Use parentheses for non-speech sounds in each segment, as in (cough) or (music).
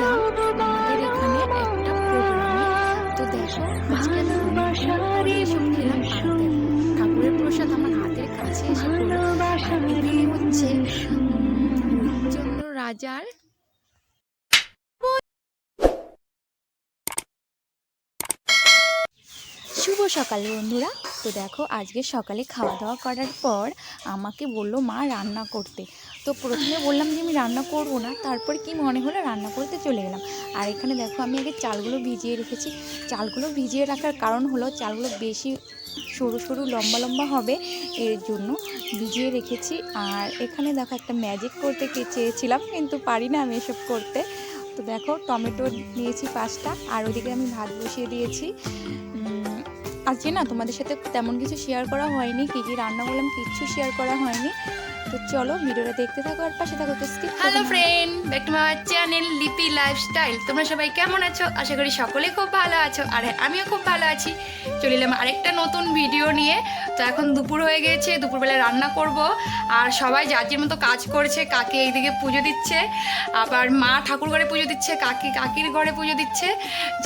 এসেছিলাম আমাদের এখানে একটা প্রোগ্রামে তো দেখো, আজকে ঠাকুরের প্রসাদ আমার হাতের কাছে এসে হচ্ছে রাজার শুভ সকাল বন্ধুরা। তো দেখো, আজকে সকালে খাওয়া দাওয়া করার পর আমাকে বলল মা রান্না করতে। তো প্রথমে বললাম যে আমি রান্না করব না, তারপর কি মনে হলো রান্না করতে চলে গেলাম। আর এখানে দেখো, আমি আগে চালগুলো ভিজিয়ে রেখেছি। চালগুলো ভিজিয়ে রাখার কারণ হলো চালগুলো বেশি সরু সরু লম্বা লম্বা হবে এর জন্য ভিজিয়ে রেখেছি। আর এখানে দেখো, একটা ম্যাজিক করতে চেয়েছিলাম, কিন্তু পারি না আমি এসব করতে। তো দেখো, টমেটো নিয়েছি পাঁচটা, আর ওদিকে আমি ভাত বসিয়ে দিয়েছি। আজকে না? তোমাদের সাথে তেমন কিছু শেয়ার করা হয়নি। কী কী রান্না করলাম কিচ্ছু শেয়ার করা হয়নি। তো চলো ভিডিওটা দেখতে থাকো আর পাশে থাকো তো skip hello friend back to my channel Lipi lifestyle তোমরা সবাই কেমন আছো? আশা করি সকলে খুব ভালো আছো আর হ্যাঁ, আমিও খুব ভালো আছি। চলে এলাম আরেকটা নতুন ভিডিও নিয়ে। তো এখন দুপুর হয়ে গিয়েছে দুপুরবেলা রান্না করব। আর সবাই যার মতো কাজ করছে কাকে এইদিকে পুজো দিচ্ছে। আবার মা ঠাকুর ঘরে পুজো দিচ্ছে কাকি কাকির ঘরে পুজো দিচ্ছে।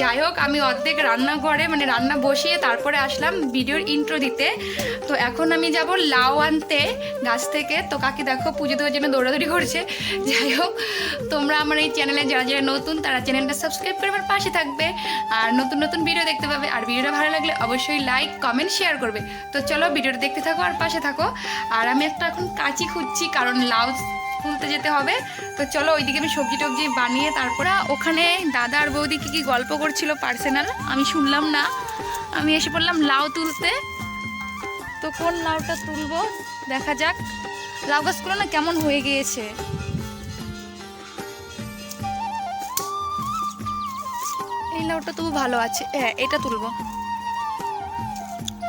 যাই হোক আমি অর্ধেক রান্নাঘরে মানে রান্না বসিয়ে তারপরে আসলাম ভিডিওর ইন্ট্রো দিতে। তো এখন আমি যাব লাউ আনতে গাছ থেকে। তো কাকি দেখো পুজো দেওয়ার জন্য দৌড়াদৌড়ি করছে। যাই হোক, তোমরা আমার এই চ্যানেলে যারা যারা নতুন, তারা চ্যানেলটা সাবস্ক্রাইব করে আমার পাশে থাকবে। আর নতুন নতুন ভিডিও দেখতে পাবে। আর ভিডিওটা ভালো লাগলে অবশ্যই লাইক কমেন্ট শেয়ার করবে। তো চলো ভিডিওটা দেখতে থাকো আর পাশে থাকো। আর আমি একটা এখন কাঁচি খুঁজছি, কারণ লাউ তুলতে যেতে হবে। তো চলো ওইদিকে আমি সবজি টবজি বানিয়ে তারপরে ওখানে দাদা আর বৌদি কী কী গল্প করছিল পার্সোনাল আমি শুনলাম না। আমি এসে পড়লাম লাউ তুলতে। তো কোন লাউটা তুলবো? দেখা যাক। লাউ গাছগুলো না কেমন হয়ে গিয়েছে? এই লাউটা তবু ভালো আছে। হ্যাঁ এটা তুলবো।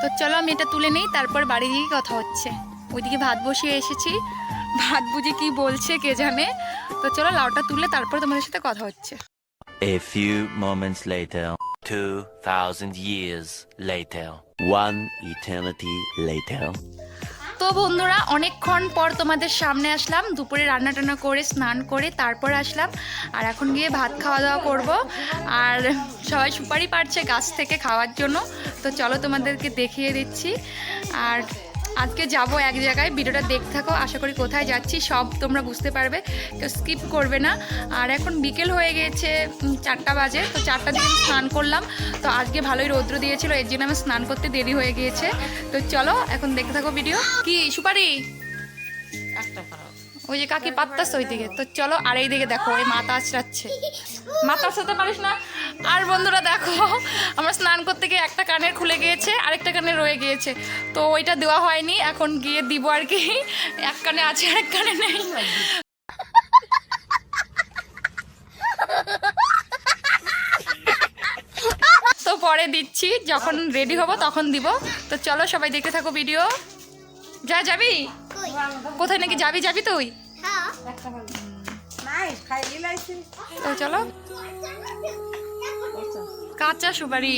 তো চলো আমি এটা তুলে নেই তারপর বাড়ি গিয়ে কথা হচ্ছে। ওইদিকে ভাত বসিয়ে এসেছি। ভাত বুঝে কি বলছে কে জানে। তো চলো লাউটা তুলে তারপর তোমাদের সাথে কথা হচ্ছে। A few moments later, 2,000 years later, one eternity later. তো বন্ধুরা, অনেকক্ষণ পর তোমাদের সামনে আসলাম। দুপুরে রান্না টান্না করে, স্নান করে তারপর আসলাম। আর এখন গিয়ে ভাত খাওয়া দাওয়া করব। আর সবাই সুপারি পারছে গাছ থেকে খাওয়ার জন্য। তো চলো তোমাদেরকে দেখিয়ে দিচ্ছি। আর আজকে যাব এক জায়গায়। ভিডিওটা দেখতে থাকো, আশা করি কোথায় যাচ্ছি, সব তোমরা বুঝতে পারবে। কেউ স্কিপ করবে না। আর এখন বিকেল হয়ে গেছে চারটা বাজে, তো চারটা দিকে স্নান করলাম। তো আজকে ভালোই রৌদ্র দিয়েছিল, এর জন্য আমি স্নান করতে দেরি হয়ে গিয়েছে। তো চলো, এখন দেখতে থাকো ভিডিও কি, সুপারি? ওই যে কাকি পাত্তাস ওই দিকে তো চলো, আর এই দিকে দেখো, ওই মাথা আছড়াচ্ছে। মাথা আছড়াতে পারিস না? আর বন্ধুরা দেখো, আমরা স্নান একটা কানের খুলে গিয়েছে, আরেকটা কানে রয়ে গিয়েছে। তো ওইটা দেওয়া হয়নি, এখন গিয়ে দিব আর কি। এক কানে আছে আর এক কানে নেই। তো পরে দিচ্ছি, যখন রেডি হব তখন দিব। তো চলো সবাই দেখতে থাকো ভিডিও যা, যাবি? কোথায় নাকি যাবি যাবি তুই? তো চলো। কাঁচা সুপারি।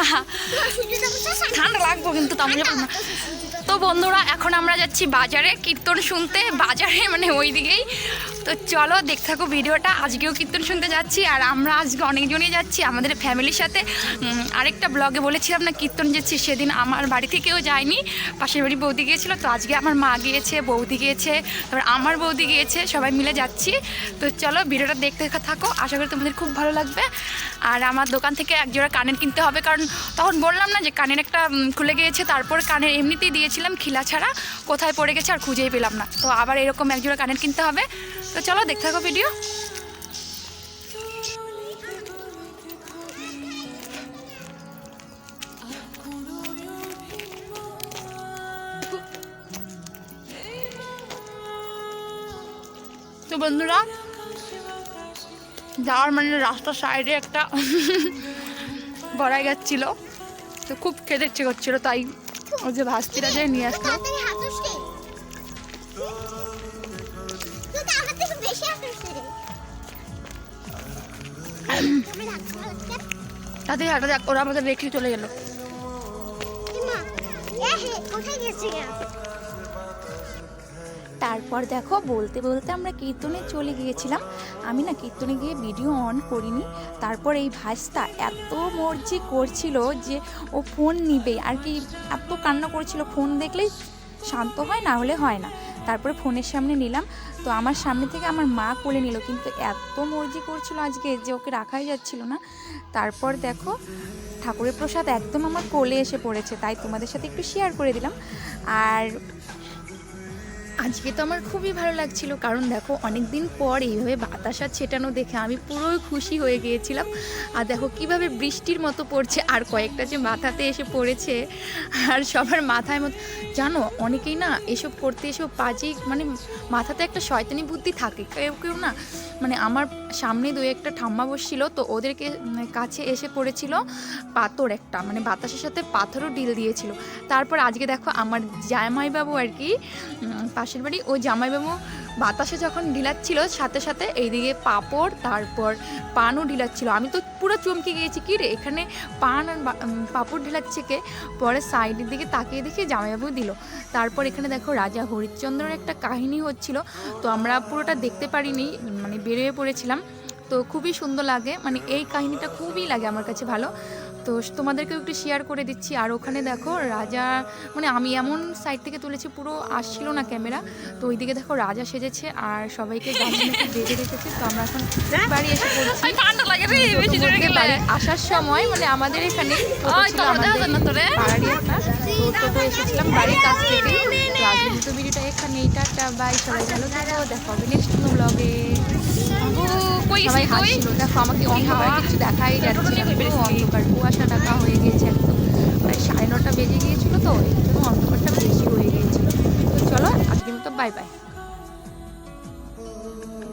না। ঠান্ডা লাগবো কিন্তু তেমন যাব না। তো বন্ধুরা, এখন আমরা যাচ্ছি বাজারে। কীর্তন শুনতে। বাজারে মানে ওই দিকেই তো চলো দেখতে থাকো ভিডিওটা। আজকেও কীর্তন শুনতে যাচ্ছি আর আমরা আজকে অনেকজনই যাচ্ছি আমাদের ফ্যামিলির সাথে। আরেকটা ব্লগে বলেছিলাম না কীর্তন যাচ্ছি সেদিন আমার বাড়ি থেকেও যায়নি পাশের বাড়ি বৌদি গিয়েছিল, তো আজকে আমার মা গিয়েছে, বৌদি গিয়েছে, তারপর আমার বৌদি গিয়েছে, সবাই মিলে যাচ্ছি। তো চলো ভিডিওটা দেখতে থাকো, আশা করি তোমাদের খুব ভালো লাগবে। আর আমার দোকান থেকে এক জোড়া কানের কিনতে হবে, কারণ তখন বললাম না যে কানের একটা খুলে গিয়েছে, তারপর কানের এমনিতেই দিয়েছিলাম, খিলা ছাড়া কোথায় পড়ে গেছে আর খুঁজেই পেলাম না। তো আবার এরকম একজোড়া কানের কিনতে হবে। তো চলো, দেখতে থাকো ভিডিও তো বন্ধুরা, যাওয়ার মানে রাস্তার সাইডে একটা বড়াই গাছ ছিল। তো খুব খেতে ইচ্ছে করছিল, তাই ওই যে ভাস্তিরা যে নিয়ে আসলো। হাঁটা দেখ ওরা আমাদের রেখে চলে গেলো। মা এ হে কোথায় গেছি তারপর দেখো বলতে বলতে আমরা কীর্তনে চলে গিয়েছিলাম। আমি না কীর্তনে গিয়ে ভিডিও অন করিনি। তারপর এই ভাইসটা এত মর্জি করছিল যে ও ফোন নিবে। আর কি এত কান্না করছিল ফোন দেখলেই শান্ত হয় না হলে হয় না। তারপরে ফোনের সামনে নিলাম। তো আমার সামনে থেকে আমার মা কোলে নিল, কিন্তু এত মর্জি করছিল আজকে যে ওকে রাখাই যাচ্ছিল না। তারপর দেখো, ঠাকুরের প্রসাদ একদম আমার কোলে এসে পড়েছে, তাই তোমাদের সাথে একটু শেয়ার করে দিলাম। আর আজকে তো আমার খুবই ভালো লাগছিল। কারণ দেখো অনেক দিন পর এইভাবে বাতাসা ছেটানো দেখে আমি পুরোই খুশি হয়ে গিয়েছিলাম। আর দেখো কীভাবে বৃষ্টির মতো পড়ছে আর কয়েকটা যে মাথাতে এসে পড়েছে আর সবার মাথায় মতো জানো অনেকেই না এসব করতে এসব পাজি মানে মাথাতে একটা শয়তানি বুদ্ধি থাকে। কেউ কেউ না মানে আমার সামনে দু একটা ঠাম্মা বসছিল তো ওদেরকে কাছে এসে পড়েছিল পাথর একটা মানে বাতাসের সাথে পাথরও ডিল দিয়েছিল। তারপর আজকে দেখো আমার জামাইবাবু আর কি উম, পাশের বাড়ি ও জামাইবাবু বাতাসে যখন ঢিলাচ্ছিল, সাথে সাথে এইদিকে পাপড়, তারপর পানও ঢিলাচ্ছিল। আমি তো পুরো চমকে গিয়েছি, কি রে, এখানে পান আর পাপড় ঢিলাচ্ছে কে? পরে সাইডের দিকে তাকিয়ে দেখে জামাইবাবু দিল। তারপর এখানে দেখো রাজা হরিশ্চন্দ্রের একটা কাহিনী হচ্ছিল। তো আমরা পুরোটা দেখতে পারিনি মানে বেরিয়ে পড়েছিলাম। তো খুবই সুন্দর লাগে মানে এই কাহিনীটা খুবই লাগে আমার কাছে ভালো। তো তোমাদেরকেও একটু শেয়ার করে দিচ্ছি। আর ওখানে দেখো রাজা মানে আমি এমন সাইড থেকে তুলেছি পুরো আসছিল না ক্যামেরা তো ওইদিকে দেখো রাজা সেজেছে আর সবাইকে (laughs) বেঁধে রেখেছে। তো আমরা এখন বাড়ি এসে পড়ছি। বাড়ি আসার সময় মানে আমাদের এখানে এসেছিলাম বাড়ির কাছ থেকে। তো ভিডিওটা এখানে টাটা বাই সবাই ভালো থাকো। দেখা হবে নেক্সট কোনো ব্লগে সবাই হাসছিল দেখো আমাকে অন্ধকার হাওয়া? কিছু দেখাই যাচ্ছে? অন্ধকার। কুয়াশা ঢাকা হয়ে গিয়েছে একদম। প্রায় সাড়ে নটা বেজে গিয়েছিল তো একটু অন্ধকারটা বেশি হয়ে গিয়েছিল। তো চলো আজকের মতো বাই বাই